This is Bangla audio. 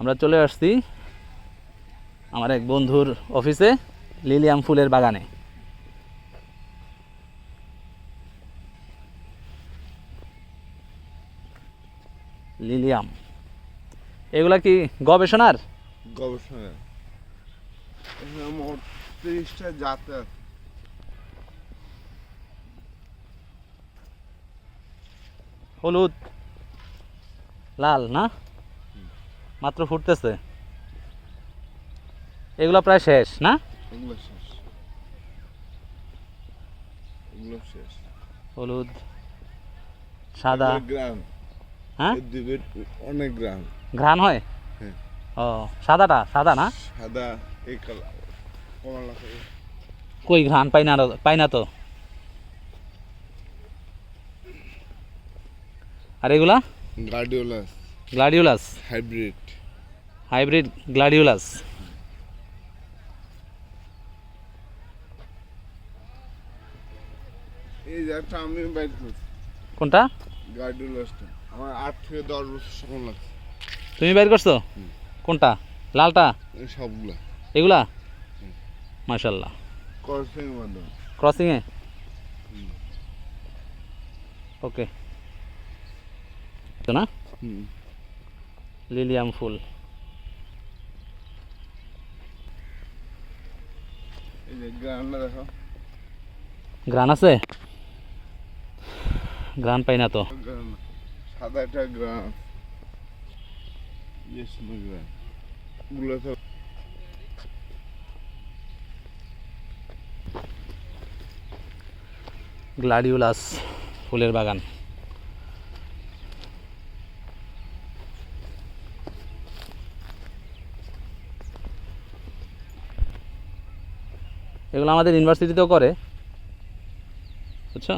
আমরা চলে আসছি আমার এক বন্ধুর অফিসে লিলিয়াম ফুলের বাগানে। লিলিয়াম এগুলা কি গবেষণার? গবেষণা এখানে মোট তিরিশটা জাত হলুদ লাল না? মাত্র ফুটতেছে। এগুলো প্রায় শেষ না? হলুদ সাদা। এগুলো গ্রাম। হ্যাঁ? অনেক গ্রাম। ঘ্রাণ হয়? হ্যাঁ। ও সাদাটা? সাদা না? সাদা এই কমলা কই ঘ্রাণ? পাই না পাই না তো। আর এগুলা? Gladiolus gladiolus hybrid hybrid gladiolus এই জাতটা আমি বাইর করছি। কোনটা? গার্ডিওলাসটা আমার আট থেকে দশ বছর সময় লাগছে তুমি বের করছ? কোনটা? লালটা? সবগুলা। এগুলা? মাশাল্লাহ ক্রসিং ক্রসিংয়ে। ওকে না? লিলিয়াম ফুল। গ্রান আছে? গ্রান পাই না তো। সাদা একটা গ্রাম ইয়েস গ্রামগুলো তো গ্লাডিওলাস ফুলের বাগান। এগুলো আমাদের ইউনিভার্সিটিতেও করে বুঝছ?